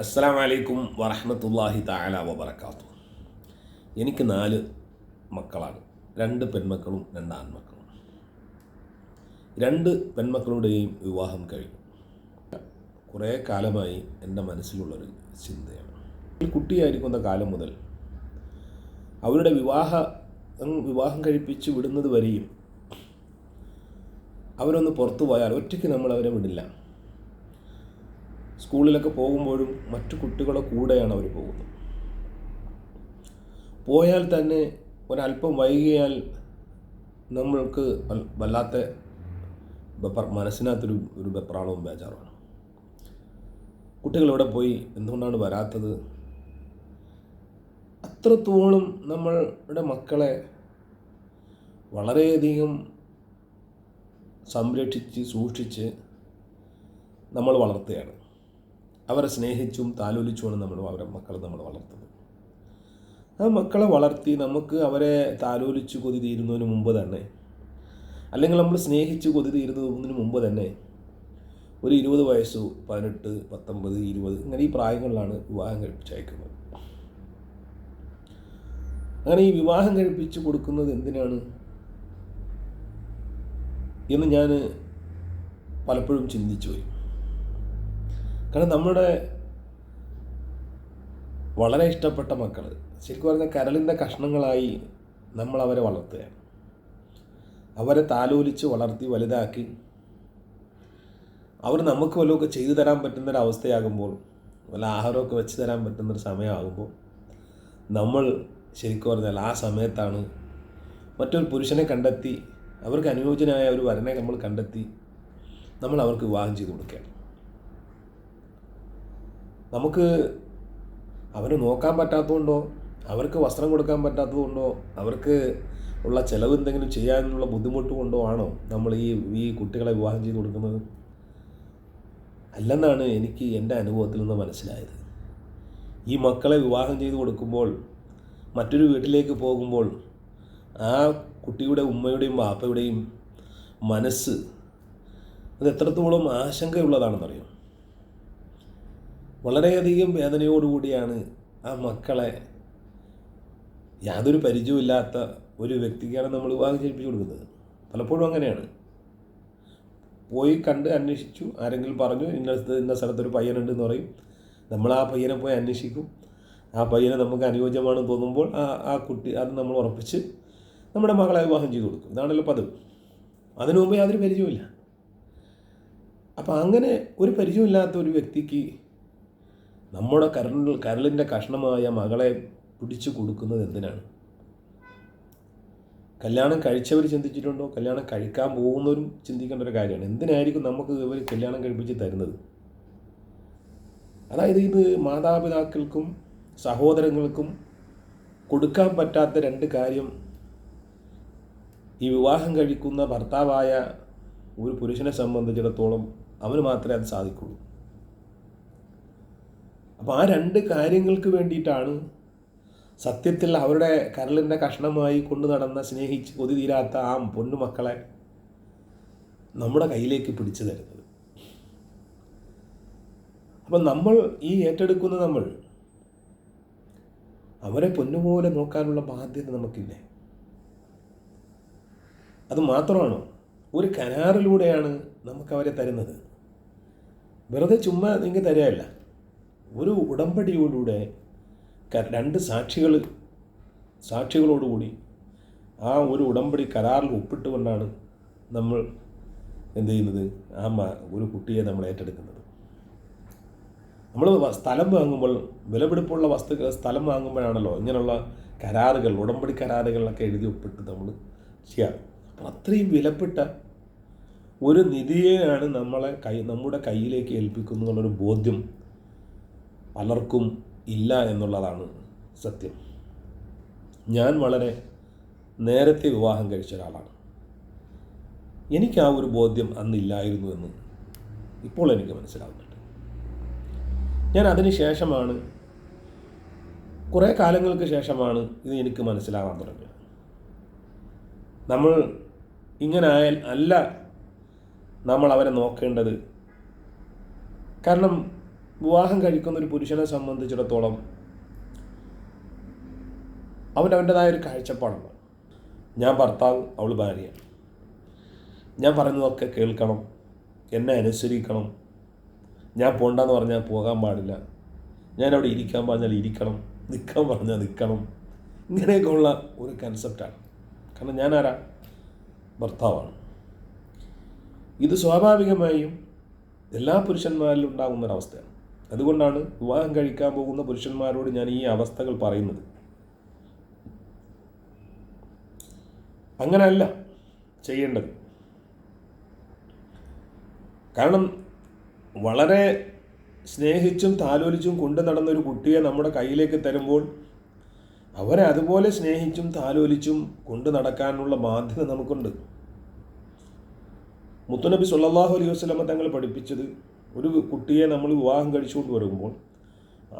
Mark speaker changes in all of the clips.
Speaker 1: അസ്സാം വലൈക്കും വറഹമത്തല്ലാഹി താല വബർക്കാത്തു എനിക്ക് നാല് മക്കളാണ്. രണ്ട് പെൺമക്കളും രണ്ട് ആൺമക്കളും. രണ്ട് പെൺമക്കളുടെയും വിവാഹം കഴിഞ്ഞു. കുറേ കാലമായി എന്റെ മനസ്സിലുള്ളൊരു ചിന്തയാണ്. കുട്ടിയായിരിക്കുന്ന കാലം മുതൽ അവരുടെ വിവാഹ വിവാഹം കഴിപ്പിച്ച് വിടുന്നത് വരെയും അവരൊന്ന് പുറത്തു പോയാൽ ഒറ്റയ്ക്ക് നമ്മൾ അവരെ വിടില്ല. സ്കൂളിലൊക്കെ പോകുമ്പോഴും മറ്റു കുട്ടികളുടെ കൂടെയാണ് അവർ പോകുന്നത്. പോയാൽ തന്നെ ഒരല്പം വൈകിയാൽ നമ്മൾക്ക് വല്ലാത്ത മനസ്സിനകത്തൊരു ഒരു വെപ്രാളവും ബേജാറുമാണ്. കുട്ടികൾ ഇവിടെ പോയി? എന്തുകൊണ്ടാണ് വരാത്തത്? അത്രത്തോളം നമ്മളുടെ മക്കളെ വളരെയധികം സംരക്ഷിച്ച് സൂക്ഷിച്ച് നമ്മൾ വളർത്തുകയാണ്. അവരെ സ്നേഹിച്ചും താലോലിച്ചുമാണ് നമ്മൾ അവരെ മക്കളെ നമ്മൾ വളർത്തുന്നത്. ആ മക്കളെ വളർത്തി നമുക്ക് അവരെ താലോലിച്ച് കൊതി തീരുന്നതിന് മുമ്പ് തന്നെ അല്ലെങ്കിൽ നമ്മൾ സ്നേഹിച്ച് കൊതി തീരുന്നതിന് മുമ്പ് തന്നെ ഒരു ഇരുപത് വയസ്സ് പതിനെട്ട് പത്തൊമ്പത് ഇരുപത് ഇങ്ങനെ ഈ പ്രായങ്ങളിലാണ് വിവാഹം കഴിപ്പിച്ചയക്കുന്നത്. അങ്ങനെ ഈ വിവാഹം കഴിപ്പിച്ച് കൊടുക്കുന്നത് എന്തിനാണ് എന്ന് ഞാൻ പലപ്പോഴും ചിന്തിച്ചു കാരണം നമ്മുടെ വളരെ ഇഷ്ടപ്പെട്ട മക്കൾ ശരിക്കും പറഞ്ഞാൽ കരളിന്റെ കഷ്ണങ്ങളായി നമ്മൾ അവരെ വളർത്തുകയാണ് അവരെ താലോലിച്ച് വളർത്തി വലുതാക്കി. അവർ നമുക്ക് വല്ലതൊക്കെ ചെയ്തു തരാൻ പറ്റുന്നൊരവസ്ഥയാകുമ്പോൾ വല്ല ആഹാരമൊക്കെ വെച്ച് തരാൻ പറ്റുന്നൊരു സമയമാകുമ്പോൾ നമ്മൾ ശരിക്കും പറഞ്ഞാൽ ആ സമയത്താണ് മറ്റൊരു പുരുഷനെ കണ്ടെത്തി അവർക്ക് അനുയോജ്യനായ ഒരു വരനെ നമ്മൾ കണ്ടെത്തി നമ്മൾ അവർക്ക് വിവാഹം ചെയ്ത് കൊടുക്കുകയാണ്. നമുക്ക് അവരെ നോക്കാൻ പറ്റാത്തതുകൊണ്ടോ അവർക്ക് വസ്ത്രം കൊടുക്കാൻ പറ്റാത്തതുകൊണ്ടോ അവർക്ക് ഉള്ള ചിലവ് എന്തെങ്കിലും ചെയ്യാനുള്ള ബുദ്ധിമുട്ട് കൊണ്ടോ ആണോ നമ്മൾ ഈ ഈ കുട്ടികളെ വിവാഹം ചെയ്ത് കൊടുക്കുന്നത്? അല്ലെന്നാണ് എനിക്ക് എന്റെ അനുഭവത്തിൽ നിന്ന് മനസ്സിലായത്. ഈ മക്കളെ വിവാഹം ചെയ്ത് കൊടുക്കുമ്പോൾ മറ്റൊരു വീട്ടിലേക്ക് പോകുമ്പോൾ ആ കുട്ടിയുടെ ഉമ്മയുടെയും വാപ്പയുടെയും മനസ്സ് അത് എത്രത്തോളം ആശങ്കയുള്ളതാണെന്നറിയാം? വളരെയധികം വേദനയോടുകൂടിയാണ് ആ മക്കളെ യാതൊരു പരിചയമില്ലാത്ത ഒരു വ്യക്തിക്കാണ് നമ്മൾ വിവാഹം ചെയ്യിപ്പിച്ചു കൊടുക്കുന്നത്. പലപ്പോഴും അങ്ങനെയാണ്. പോയി കണ്ട് അന്വേഷിച്ചു. ആരെങ്കിലും പറഞ്ഞു ഇന്ന ഇന്ന സ്ഥലത്തൊരു പയ്യനുണ്ട് എന്ന് പറയും. നമ്മൾ ആ പയ്യനെ പോയി അന്വേഷിക്കും. ആ പയ്യനെ നമുക്ക് അനുയോജ്യമാണെന്ന് തോന്നുമ്പോൾ ആ ആ കുട്ടി അത് നമ്മൾ ഉറപ്പിച്ച് നമ്മുടെ മകളെ വിവാഹം ചെയ്തു കൊടുക്കും. ഇതാണല്ലോ പതിവ്. അതിനു മുമ്പ് യാതൊരു പരിചയമില്ല അപ്പം അങ്ങനെ ഒരു പരിചയമില്ലാത്ത ഒരു വ്യക്തിക്ക് നമ്മുടെ കരൽ കരളിന്റെ കഷ്ണമായ മകളെ പിടിച്ചു കൊടുക്കുന്നത് എന്തിനാണ്? കല്യാണം കഴിച്ചവർ ചിന്തിച്ചിട്ടുണ്ടോ? കല്യാണം കഴിക്കാൻ പോകുന്നവരും ചിന്തിക്കേണ്ട ഒരു കാര്യമാണ്. എന്തിനായിരിക്കും നമുക്ക് ഇവർ കല്യാണം കഴിപ്പിച്ച് തരുന്നത്? അതായത് ഇത് മാതാപിതാക്കൾക്കും സഹോദരങ്ങൾക്കും കൊടുക്കാൻ പറ്റാത്ത രണ്ട് കാര്യം. ഈ വിവാഹം കഴിക്കുന്ന ഭർത്താവായ ഒരു പുരുഷനെ സംബന്ധിച്ചിടത്തോളം അവന് മാത്രമേ അത് സാധിക്കുള്ളൂ. അപ്പോൾ ആ രണ്ട് കാര്യങ്ങൾക്ക് വേണ്ടിയിട്ടാണ് സത്യത്തിൽ അവരുടെ കരളിന്റെ കഷ്ണമായി കൊണ്ടു നടന്ന സ്നേഹിച്ച് കൊതി തീരാത്ത ആ പൊന്നുമക്കളെ നമ്മുടെ കയ്യിലേക്ക് പിടിച്ചു തരുന്നത്. അപ്പം നമ്മൾ ഈ ഏറ്റെടുക്കുന്ന നമ്മൾ അവരെ പൊന്നുപോലെ നോക്കാനുള്ള ബാധ്യത നമുക്കില്ലേ? അത് മാത്രമാണ്? ഒരു കരാറിലൂടെയാണ് നമുക്കവരെ തരുന്നത്. വെറുതെ ചുമ്മാ നിങ്ങൾ തരികയല്ല. ഒരു ഉടമ്പടിയോടുകൂടെ രണ്ട് സാക്ഷികൾ സാക്ഷികളോടുകൂടി ആ ഒരു ഉടമ്പടി കരാറിൽ ഒപ്പിട്ടുകൊണ്ടാണ് നമ്മൾ എന്ത് ചെയ്യുന്നത്? ആ ഒരു കുട്ടിയെ നമ്മൾ ഏറ്റെടുക്കുന്നത്. നമ്മൾ സ്ഥലം വാങ്ങുമ്പോൾ വിലപിടിപ്പുള്ള വസ്തുക്കൾ സ്ഥലം വാങ്ങുമ്പോഴാണല്ലോ ഇങ്ങനെയുള്ള കരാറുകൾ ഉടമ്പടി കരാറുകളിലൊക്കെ എഴുതി ഒപ്പിട്ട് നമ്മൾ ചെയ്യാറ് അപ്പോൾ അത്രയും വിലപ്പെട്ട ഒരു നിധിയെയാണ് നമ്മളെ കൈ നമ്മുടെ കയ്യിലേക്ക് ഏൽപ്പിക്കുന്നു എന്നുള്ളൊരു ബോധ്യം പലർക്കും ഇല്ല എന്നുള്ളതാണ് സത്യം. ഞാൻ വളരെ നേരത്തെ വിവാഹം കഴിച്ച ഒരാളാണ്. എനിക്ക് ആ ഒരു ബോധ്യം അന്നില്ലായിരുന്നു എന്ന് ഇപ്പോൾ എനിക്ക് മനസ്സിലാവുന്നുണ്ട്. ഞാൻ അതിന് ശേഷമാണ് കുറേ കാലങ്ങൾക്ക് ശേഷമാണ് ഇത് എനിക്ക് മനസ്സിലാവാൻ തുടങ്ങിയത്. നമ്മൾ ഇങ്ങനെ ആയാൽ അല്ല നമ്മൾ അവരെ നോക്കേണ്ടത്. കാരണം വിവാഹം കഴിക്കുന്ന ഒരു പുരുഷനെ സംബന്ധിച്ചിടത്തോളം അവൻ അവന്റെതായ ഒരു കാഴ്ചപ്പാടുണ്ട്. ഞാൻ ഭർത്താവ് അവൾ ഭാര്യ. ഞാൻ പറയുന്നതൊക്കെ കേൾക്കണം എന്നെ അനുസരിക്കണം. ഞാൻ പോണ്ടെന്ന് പറഞ്ഞാൽ പോകാൻ പാടില്ല. ഞാൻ അവിടെ ഇരിക്കാൻ പറഞ്ഞാൽ ഇരിക്കണം നിൽക്കാൻ പറഞ്ഞാൽ നിൽക്കണം. ഇങ്ങനെയൊക്കെയുള്ള ഒരു കൺസെപ്റ്റാണ് കാരണം ഞാൻ ആരാ? ഭർത്താവാണ്. ഇത് സ്വാഭാവികമായും എല്ലാ പുരുഷന്മാരിലും ഉണ്ടാകുന്ന ഒരവസ്ഥയാണ് അതുകൊണ്ടാണ് വിവാഹം കഴിക്കാൻ പോകുന്ന പുരുഷന്മാരോട് ഞാൻ ഈ അവസ്ഥകൾ പറയുന്നത്. അങ്ങനല്ല ചെയ്യേണ്ടത്. കാരണം വളരെ സ്നേഹിച്ചും താലോലിച്ചും കൊണ്ടു നടന്ന ഒരു കുട്ടിയെ നമ്മുടെ കയ്യിലേക്ക് തരുമ്പോൾ അവരെ അതുപോലെ സ്നേഹിച്ചും താലോലിച്ചും കൊണ്ടു നടക്കാനുള്ള ബാധ്യത നമുക്കുണ്ട്. മുത്തുനബി സുല്ലാഹു അലൈഹി വസ്ലമ തങ്ങൾ പഠിപ്പിച്ചത് ഒരു കുട്ടിയെ നമ്മൾ വിവാഹം കഴിച്ചുകൊണ്ട് വരുമ്പോൾ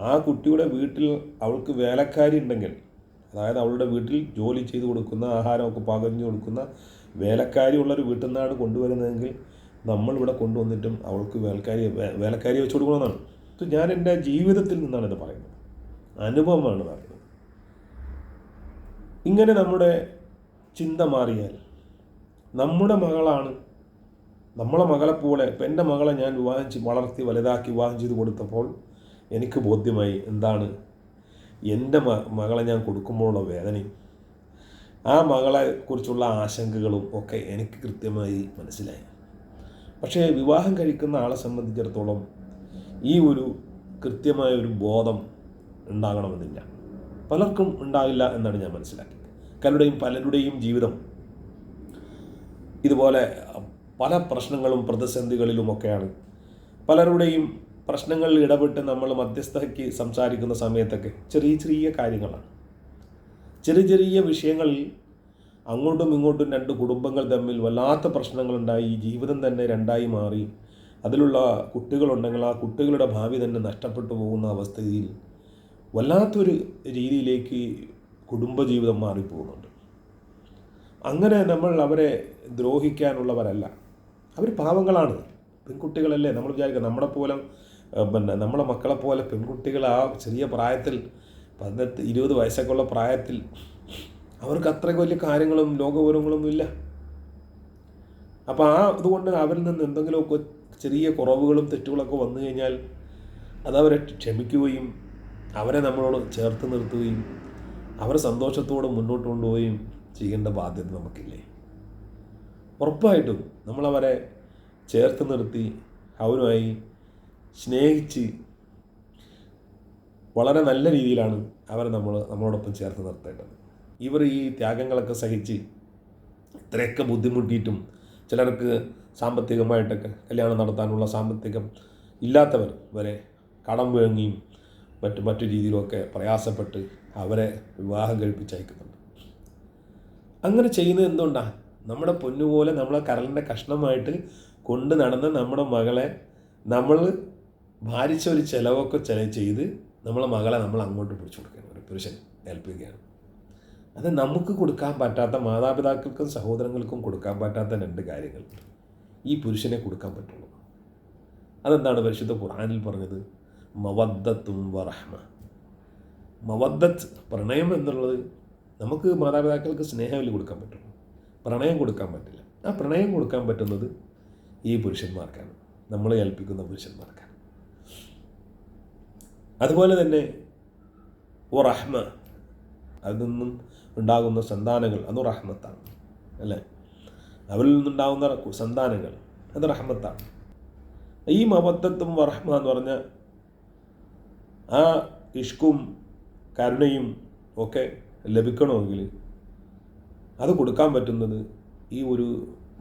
Speaker 1: ആ കുട്ടിയുടെ വീട്ടിൽ അവൾക്ക് വേലക്കാരി ഉണ്ടെങ്കിൽ അതായത് അവളുടെ വീട്ടിൽ ജോലി ചെയ്ത് കൊടുക്കുന്ന ആഹാരമൊക്കെ പകഞ്ഞു കൊടുക്കുന്ന വേലക്കാരി ഉള്ളൊരു വീട്ടിൽ നിന്നാണ് കൊണ്ടുവരുന്നതെങ്കിൽ നമ്മൾ ഇവിടെ കൊണ്ടുവന്നിട്ടും അവൾക്ക് വേലക്കാരി വേലക്കാരി വെച്ച് കൊടുക്കണമെന്നാണ്. ഇത് ഞാൻ എന്റെ ജീവിതത്തിൽ നിന്നാണ് ഇത് പറയുന്നത്. അനുഭവമാണ് പറയുന്നത്. ഇങ്ങനെ നമ്മുടെ ചിന്ത മാറിയാൽ നമ്മുടെ മകളാണ് നമ്മളെ മകളെ പോലെ ഇപ്പം എന്റെ മകളെ ഞാൻ വിവാഹം വളർത്തി വലുതാക്കി വിവാഹം ചെയ്ത് കൊടുത്തപ്പോൾ എനിക്ക് ബോധ്യമായി എന്താണ് എന്റെ മ മകളെ ഞാൻ കൊടുക്കുമ്പോഴുള്ള വേദനയും ആ മകളെ കുറിച്ചുള്ള ആശങ്കകളും ഒക്കെ എനിക്ക് കൃത്യമായി മനസ്സിലായി. പക്ഷേ വിവാഹം കഴിക്കുന്ന ആളെ സംബന്ധിച്ചിടത്തോളം ഈ ഒരു കൃത്യമായ ഒരു ബോധം ഉണ്ടാകണമെന്നില്ല. പലർക്കും ഉണ്ടാകില്ല എന്നാണ് ഞാൻ മനസ്സിലാക്കിയത്. പലരുടെയും പലരുടെയും ജീവിതം ഇതുപോലെ പല പ്രശ്നങ്ങളും പ്രതിസന്ധികളിലുമൊക്കെയാണ്. പലരുടെയും പ്രശ്നങ്ങളിൽ ഇടപെട്ട് നമ്മൾ മധ്യസ്ഥയ്ക്ക് സംസാരിക്കുന്ന സമയത്തൊക്കെ ചെറിയ ചെറിയ കാര്യങ്ങളാണ്. ചെറിയ ചെറിയ വിഷയങ്ങളിൽ അങ്ങോട്ടും ഇങ്ങോട്ടും രണ്ട് കുടുംബങ്ങൾ തമ്മിൽ വല്ലാത്ത പ്രശ്നങ്ങളുണ്ടായി ജീവിതം തന്നെ രണ്ടായി മാറി. അതിലുള്ള കുട്ടികളുണ്ടെങ്കിൽ ആ കുട്ടികളുടെ ഭാവി തന്നെ നഷ്ടപ്പെട്ടു പോകുന്ന അവസ്ഥയിൽ വല്ലാത്തൊരു രീതിയിലേക്ക് കുടുംബജീവിതം മാറിപ്പോകുന്നുണ്ട്. അങ്ങനെ നമ്മൾ അവരെ ദ്രോഹിക്കാനുള്ളവരല്ല. അവർ പാവങ്ങളാണ്. പെൺകുട്ടികളല്ലേ? നമ്മൾ വിചാരിക്കുക നമ്മളെ പോലെ പിന്നെ നമ്മളെ മക്കളെ പോലെ പെൺകുട്ടികൾ ആ ചെറിയ പ്രായത്തിൽ പതിനെട്ട് ഇരുപത് വയസ്സൊക്കെ ഉള്ള പ്രായത്തിൽ അവർക്ക് അത്രയ്ക്ക് വലിയ കാര്യങ്ങളും ലോകവിവരങ്ങളൊന്നും ഇല്ല. അപ്പോൾ ആ അതുകൊണ്ട് അവരിൽ നിന്ന് എന്തെങ്കിലുമൊക്കെ ചെറിയ കുറവുകളും തെറ്റുകളൊക്കെ വന്നു കഴിഞ്ഞാൽ അതവരെ ക്ഷമിക്കുകയും അവരെ നമ്മളോട് ചേർത്ത് നിർത്തുകയും അവരെ സന്തോഷത്തോടെ മുന്നോട്ട് കൊണ്ടുപോവുകയും ചെയ്യേണ്ട ബാധ്യത നമുക്കില്ലേ? ഉറപ്പായിട്ടും നമ്മളവരെ ചേർത്ത് നിർത്തി അവരുമായി സ്നേഹിച്ച് വളരെ നല്ല രീതിയിലാണ് അവരെ നമ്മൾ നമ്മളോടൊപ്പം ചേർത്ത് നിർത്തേണ്ടത്. ഇവർ ഈ ത്യാഗങ്ങളൊക്കെ സഹിച്ച് ഇത്രയൊക്കെ ബുദ്ധിമുട്ടിയിട്ടും ചിലർക്ക് സാമ്പത്തികമായിട്ടൊക്കെ കല്യാണം നടത്താനുള്ള സാമ്പത്തികം ഇല്ലാത്തവർ വരെ കടം വാങ്ങിയും മറ്റു മറ്റു രീതിയിലുമൊക്കെ പ്രയാസപ്പെട്ട് അവരെ വിവാഹം കഴിപ്പിച്ചയക്കുന്നുണ്ട്. അങ്ങനെ ചെയ്യുന്നത് എന്തുകൊണ്ടാണ് നമ്മുടെ പൊന്നുപോലെ നമ്മളെ കരളിന്റെ കഷ്ണമായിട്ട് കൊണ്ട് നടന്ന് നമ്മുടെ മകളെ നമ്മൾ ഭാരിച്ച ഒരു ചിലവൊക്കെ ചില ചെയ്ത് നമ്മളെ മകളെ നമ്മൾ അങ്ങോട്ട് പിടിച്ചു കൊടുക്കുകയാണ്. ഒരു പുരുഷൻ ഏൽപ്പിക്കുകയാണ്. അത് നമുക്ക് കൊടുക്കാൻ പറ്റാത്ത മാതാപിതാക്കൾക്കും സഹോദരങ്ങൾക്കും കൊടുക്കാൻ പറ്റാത്ത രണ്ട് കാര്യങ്ങൾ ഈ പുരുഷനെ കൊടുക്കാൻ പറ്റുള്ളൂ. അതെന്താണ് പരിശുദ്ധ ഖുർആനിൽ പറഞ്ഞത്? മവദ്ദത്തും വറഹ്മ. മവദ്ദത്ത് പ്രണയം എന്നുള്ളത് നമുക്ക് മാതാപിതാക്കൾക്ക് സ്നേഹമില്ല കൊടുക്കാൻ പറ്റുള്ളൂ. പ്രണയം കൊടുക്കാൻ പറ്റില്ല. ആ പ്രണയം കൊടുക്കാൻ പറ്റുന്നത് ഈ പുരുഷന്മാർക്കാണ്. നമ്മളെ ഏൽപ്പിക്കുന്ന പുരുഷന്മാർക്കാണ്. അതുപോലെ തന്നെ ഓ റഹ്മ അതിൽ നിന്നും ഉണ്ടാകുന്ന സന്താനങ്ങൾ അത് റഹ്മത്താണ് അല്ലേ? അവരിൽ നിന്നുണ്ടാകുന്ന സന്താനങ്ങൾ അത് റഹ്മത്താണ്. ഈ മബദ്ധത്തും റഹ്മ എന്ന് പറഞ്ഞ ആ ഇഷ്കും കരുണയും ഒക്കെ ലഭിക്കണമെങ്കിൽ അത് കൊടുക്കാൻ പറ്റുന്നത് ഈ ഒരു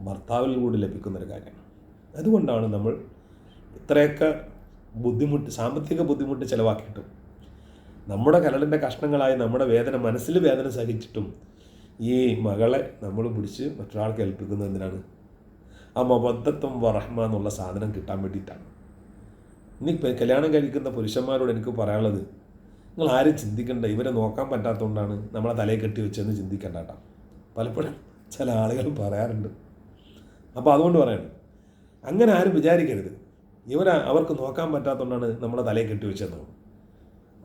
Speaker 1: ഭർത്താവിൽ കൂടി ലഭിക്കുന്നൊരു കാര്യമാണ്. അതുകൊണ്ടാണ് നമ്മൾ ഇത്രയൊക്കെ ബുദ്ധിമുട്ട് സാമ്പത്തിക ബുദ്ധിമുട്ട് ചിലവാക്കിയിട്ടും നമ്മുടെ കരളിന്റെ കഷ്ണങ്ങളായി നമ്മുടെ വേദന മനസ്സിൽ വേദന സഹിച്ചിട്ടും ഈ മകളെ നമ്മൾ പിടിച്ച് മറ്റൊരാൾക്ക് ഏൽപ്പിക്കുന്നത് എന്തിനാണ്? ആ മബദ്ധത്വം വറഹ്മ എന്നുള്ള സാധനം കിട്ടാൻ വേണ്ടിയിട്ടാണ്. ഇനി കല്യാണം കഴിക്കുന്ന പുരുഷന്മാരോട് എനിക്ക് പറയാനുള്ളത് നിങ്ങൾ ആരും ചിന്തിക്കണ്ട ഇവരെ നോക്കാൻ പറ്റാത്തതുകൊണ്ടാണ് നമ്മളെ തലയിൽ കെട്ടി വെച്ചെന്ന് ചിന്തിക്കണ്ട കേട്ടോ. പലപ്പോഴും ചില ആളുകൾ പറയാറുണ്ട്. അപ്പോൾ അതുകൊണ്ട് പറയണം. അങ്ങനെ ആരും വിചാരിക്കരുത്. ഇവർ അവർക്ക് നോക്കാൻ പറ്റാത്തതുകൊണ്ടാണ് നമ്മളെ തലയിൽ കെട്ടിവെച്ചത്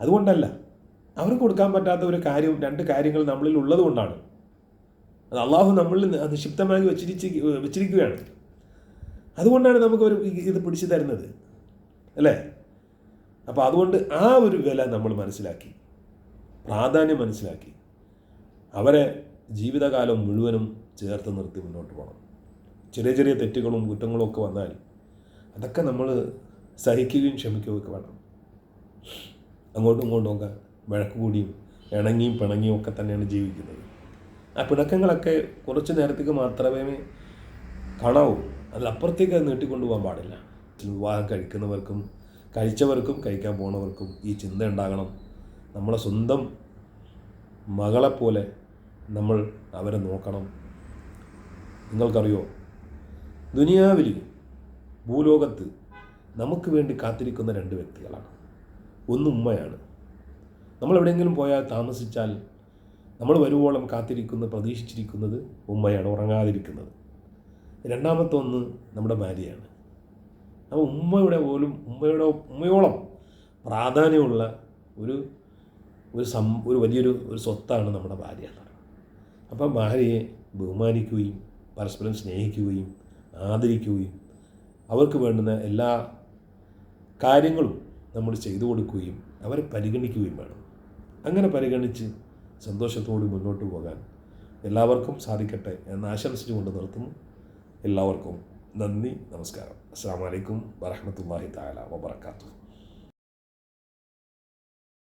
Speaker 1: അതുകൊണ്ടല്ല അവർക്ക് കൊടുക്കാൻ പറ്റാത്ത ഒരു കാര്യം രണ്ട് കാര്യങ്ങൾ നമ്മളിൽ ഉള്ളത് കൊണ്ടാണ് അത് അള്ളാഹു നമ്മളിൽ നിക്ഷിപ്തമായി വെച്ചിരിച്ച് വെച്ചിരിക്കുകയാണ്. അതുകൊണ്ടാണ് നമുക്ക് ഒരു ഇത് പിടിച്ചു തരുന്നത്. അല്ലേ? അപ്പോൾ അതുകൊണ്ട് ആ ഒരു വില നമ്മൾ മനസ്സിലാക്കി. പ്രാധാന്യം മനസ്സിലാക്കി. അവരെ ജീവിതകാലം മുഴുവനും ചേർത്ത് നിർത്തി മുന്നോട്ട് പോകണം. ചെറിയ ചെറിയ തെറ്റുകളും കുറ്റങ്ങളും ഒക്കെ വന്നാൽ അതൊക്കെ നമ്മൾ സഹിക്കുകയും ക്ഷമിക്കുകയും ഒക്കെ വേണം. അങ്ങോട്ടും ഇങ്ങോട്ടും ഒക്കെ വഴക്ക് കൂടിയും ഇണങ്ങിയും പിണങ്ങിയും ഒക്കെ തന്നെയാണ് ജീവിക്കുന്നത്. ആ പിണക്കങ്ങളൊക്കെ കുറച്ച് നേരത്തേക്ക് മാത്രമേ കാണാവൂ. അതിലപ്പുറത്തേക്ക് അത് നീട്ടിക്കൊണ്ടു പോകാൻ പാടില്ല. വിവാഹം കഴിക്കുന്നവർക്കും കഴിച്ചവർക്കും കഴിക്കാൻ പോണവർക്കും ഈ ചിന്ത ഉണ്ടാകണം. നമ്മളെ സ്വന്തം മകളെപ്പോലെ നമ്മൾ അവരെ നോക്കണം. നിങ്ങൾക്കറിയോ? ദുനിയാവിൽ ഭൂലോകത്ത് നമുക്ക് വേണ്ടി കാത്തിരിക്കുന്ന രണ്ട് വ്യക്തികളാണ്. ഒന്ന് ഉമ്മയാണ്. നമ്മൾ എവിടെയെങ്കിലും പോയാൽ താമസിച്ചാൽ നമ്മൾ വരുവോളം കാത്തിരിക്കുന്ന പ്രതീക്ഷിച്ചിരിക്കുന്നത് ഉമ്മയാണ് ഉറങ്ങാതിരിക്കുന്നത്. രണ്ടാമത്തെ ഒന്ന് നമ്മുടെ ഭാര്യയാണ്. അപ്പോൾ ഉമ്മയുടെ പോലും ഉമ്മയുടെ ഉമ്മയോളം പ്രാധാന്യമുള്ള ഒരു ഒരു സം ഒരു വലിയൊരു ഒരു സ്വത്താണ് നമ്മുടെ ഭാര്യ എന്ന് പറയുന്നത് അപ്പം ഭാര്യയെ ബഹുമാനിക്കുകയും പരസ്പരം സ്നേഹിക്കുകയും ആദരിക്കുകയും അവർക്ക് വേണ്ടുന്ന എല്ലാ കാര്യങ്ങളും നമ്മൾ ചെയ്തു കൊടുക്കുകയും അവരെ പരിഗണിക്കുകയും വേണം. അങ്ങനെ പരിഗണിച്ച് സന്തോഷത്തോടെ മുന്നോട്ട് പോകാൻ എല്ലാവർക്കും സാധിക്കട്ടെ എന്ന് ആശംസിച്ചുകൊണ്ട് നിർത്തുന്നു. എല്ലാവർക്കും നന്ദി നമസ്കാരം. അസ്സാം വലൈക്കും വരഹമത്തല്ലാഹി താല വബർക്കാത്തു